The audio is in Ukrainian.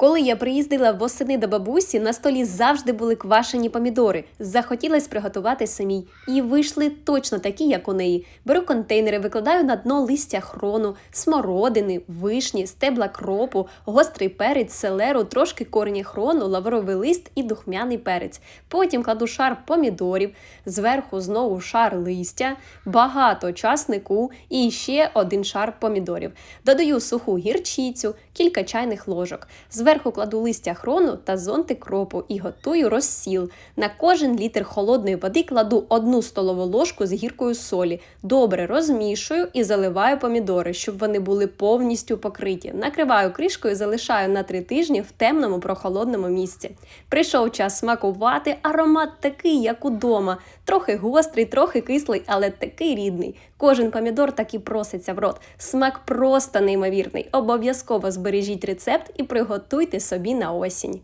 Коли я приїздила восени до бабусі, на столі завжди були квашені помідори. Захотілось приготувати самій. І вийшли точно такі, як у неї. Беру контейнери, викладаю на дно листя хрону, смородини, вишні, стебла кропу, гострий перець, селеру, трошки корені хрону, лавровий лист і духмяний перець. Потім кладу шар помідорів, зверху знову шар листя, багато часнику і ще один шар помідорів. Додаю суху гірчицю, кілька чайних ложок. Зверху кладу листя хрону та зонти кропу і готую розсіл. На кожен літр холодної води кладу одну столову ложку з гіркою солі. Добре розмішую і заливаю помідори, щоб вони були повністю покриті. Накриваю кришкою, залишаю на три тижні в темному прохолодному місці. Прийшов час смакувати, аромат такий, як удома. Трохи гострий, трохи кислий, але такий рідний. Кожен помідор так і проситься в рот. Смак просто неймовірний. Обов'язково збережіть рецепт і приготуйте собі на осінь.